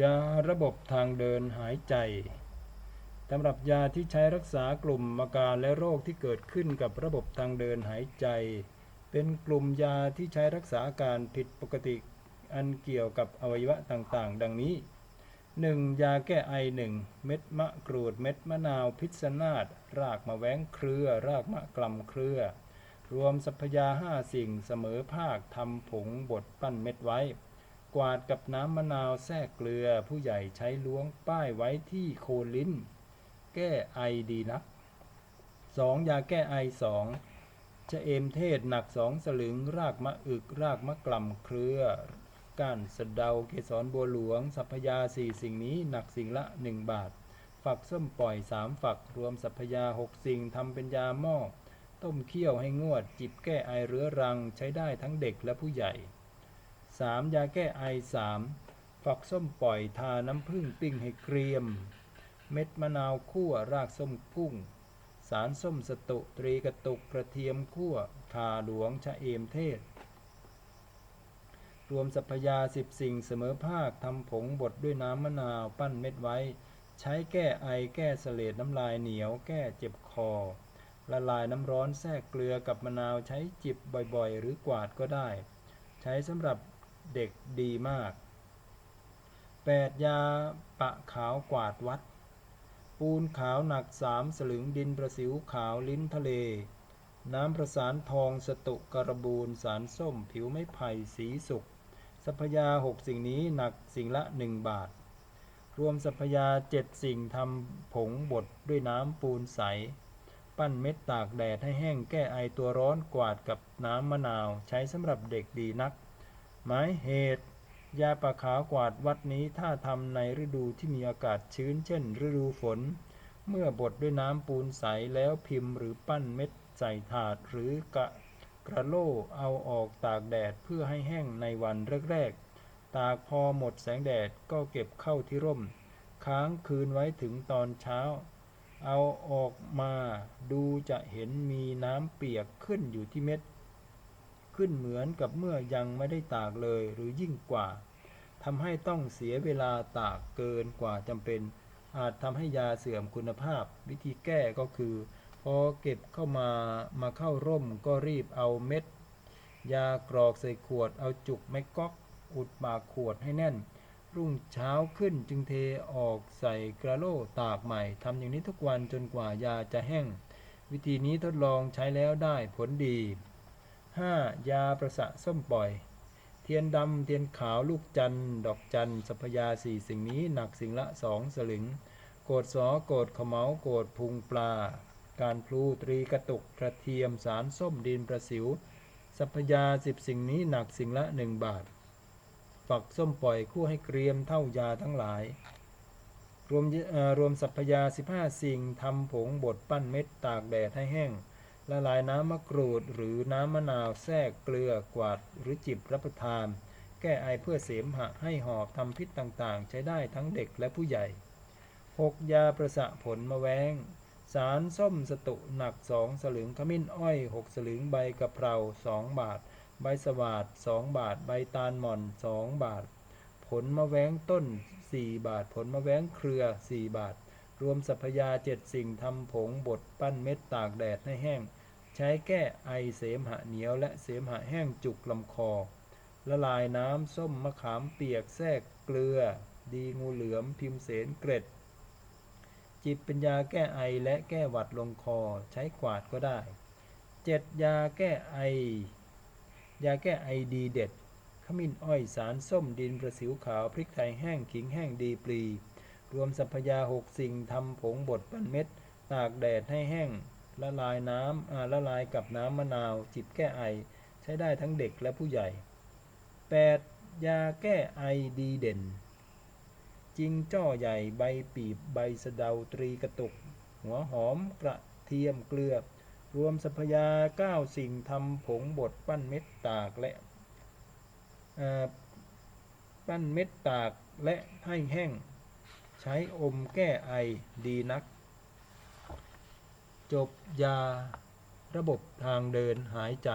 ยาระบบทางเดินหายใจสำหรับยาที่ใช้รักษากลุ่มอาการและโรคที่เกิดขึ้นกับระบบทางเดินหายใจ เป็นกลุ่มยาที่ใช้รักษาการผิดปกติอันเกี่ยวกับอวัยวะต่างๆ ดังนี้ 1. ยาแก้ไอ 1 เม็ดมะกรูด เม็ดมะนาว พิษนาศรากมะแว้งเครือ รากมะกลำเครือ รวมสัพยาห้าสิ่งเสมอภาคทำผงบดปั้นเม็ดไว้ กวาดกับน้ำมะนาวแทรกเกลือ ผู้ใหญ่ใช้ล้วงป้ายไว้ที่โคนลิ้น แก้ไอดีนัก 2. ยาแก้ไอ2ชะเอมเทศหนักสองสลึง รากมะอึก รากมะกล่ำเครือ ก้านสะเดาเกสรบัวหลวง สัพยาสี่สิ่งนี้หนักสิ่งละ 1 บาท ฝักส้มปล่อย 3 ฝักรวมสัพยา 6 สิ่งทำเป็นยาหม้อต้มเคี่ยวให้งวด จิบแก้ไอเรื้อรังใช้ได้ทั้งเด็กและผู้ใหญ่ 3. ยาแก้ไอ 3 ฝักส้มปล่อยทาน้ำผึ้งปิ้งให้เกรียม เม็ดมะนาวคั่วรากส้มกุ้ง สารส้มสตุตรีกระตุกกระเทียมคั่วคาหลวงชะเอมเทศ รวมสัพยาสิบสิ่งเสมอภาคทำผงบดด้วยน้ำมะนาวปั้นเม็ดไว้ ใช้แก้ไอแก้เสลดน้ำลายเหนียว แก้เจ็บคอละลายน้ำร้อนแทรกเกลือกับมะนาวใช้จิบบ่อยๆ หรือกวาดก็ได้ ใช้สำหรับ เด็กดีมาก 8. ยาปะขาวกวาดวัด ปูนขาวหนักสามสลึงดินประสิวขาวลิ้นทะเล น้ำประสานทองสตุกระบูลสารส้มผิวไม้ไผ่สีสุกสัพยาหกสิ่งนี้หนักสิ่งละหนึ่งบาท รวมสัพยาเจ็ดสิ่งทำผงบดด้วยน้ำปูนใส ปั้นเม็ดตากแดดให้แห้งแก้ไอตัวร้อนกวาดกับน้ำมะนาวใช้สำหรับเด็กดีนัก หมายเหตุ ยาปะขาวกวาดวัดนี้ถ้าทำในฤดูที่มีอากาศชื้น เช่น ฤดูฝน เมื่อบดด้วยน้ำปูนใสแล้วพิมพ์หรือปั้นเม็ดใส่ถาดหรือกระกระโลเอาออกตากแดดเพื่อให้แห้งในวันแรกๆ ตากพอหมดแสงแดดก็เก็บเข้าที่ร่ม ค้างคืนไว้ถึงตอนเช้า เอาออกมาดูจะเห็นมีน้ำเปียกขึ้นอยู่ที่เม็ด ขึ้นเหมือนกับเมื่อยังไม่ได้ตากเลยหรือยิ่งกว่าทำให้ต้องเสียเวลาตากเกินกว่าจำเป็น อาจทำให้ยาเสื่อมคุณภาพ วิธีแก้ก็คือ พอเก็บเข้ามามาเข้าร่มก็รีบเอาเม็ด ยากรอกใส่ขวดเอาจุกแมกก๊อกอุดปากขวดให้แน่น รุ่งเช้าขึ้นจึงเทออกใส่กระโลตากใหม่ทำอย่างนี้ทุกวันจนกว่ายาจะแห้ง วิธีนี้ทดลองใช้แล้วได้ผลดี 5. ยาประสะส้มปล่อย เทียนดำเทียนขาวลูกจันดอกจันสัพยาสี่สิ่งนี้หนักสิ่งละสองสลึง โกดสอโกดขมเมาโกดพุงปลา การพลูตรีกระตุกกระเทียมสารส้มดินประสิว สัพยาสิบสิ่งนี้หนักสิ่งละหนึ่งบาท ฝักส้มปล่อยคู่ให้เกรียมเท่ายาทั้งหลาย รวมรวมสัพยาสิบห้าสิ่งทำผงบดปั้นเม็ดตากแดดให้แห้ง ละลายน้ำมะกรูดหรือน้ำมะนาวแทรกเกลือกวาดหรือจิบรับประทาน แก้ไอเพื่อเสมหะให้หอบทำพิษต่างๆ ใช้ได้ทั้งเด็กและผู้ใหญ่ 6. ยาประสะผลมะแวง สารส้มสตุหนักสองสลึงขมิ้นอ้อย 6 สลึงใบกะเพรา2บาท ใบสวาด2บาท ใบตาลหม่อน2บาท ผลมะแวงต้น 4 บาท ผลมะแวงเครือ 4 บาท รวมสัพยาเจ็ดสิ่งทำผงบดปั้นเม็ดตากแดดให้แห้ง ใช้แก้ไอเสมหะเหนียวและเสมหะแห้งจุกลำคอ ละลายน้ำส้มมะขามเปียกแทรกเกลือ ดีงูเหลือมพิมเสนเกร็ด จิบเป็นยาแก้ไอและแก้หวัดลงคอใช้กวาดก็ได้ 7. ยาแก้ไอ ยาแก้ไอดีเด็ดขมิ้นอ้อยสารส้มดินประสิวขาวพริกไทยแห้งขิงแห้งดีปลี รวมสัพยาหกสิ่งทำผงบดปั้นเม็ด ตากแดดให้แห้ง ละลายน้ำละลายกับน้ำมะนาว จิบแก้ไอ ใช้ได้ทั้งเด็กและผู้ใหญ่ 8. ยาแก้ไอดีเด่นจิงจ้อใหญ่ใบปีบใบสะเดาตรีกระตุก หัวหอมกระเทียมเกลือ รวมสัพยาเก้าสิ่งทำผงบดปั้นเม็ดตากและปั้นเม็ดตากและให้แห้ง ใช้อมแก้ไอดีนัก จบยาระบบทางเดินหายใจ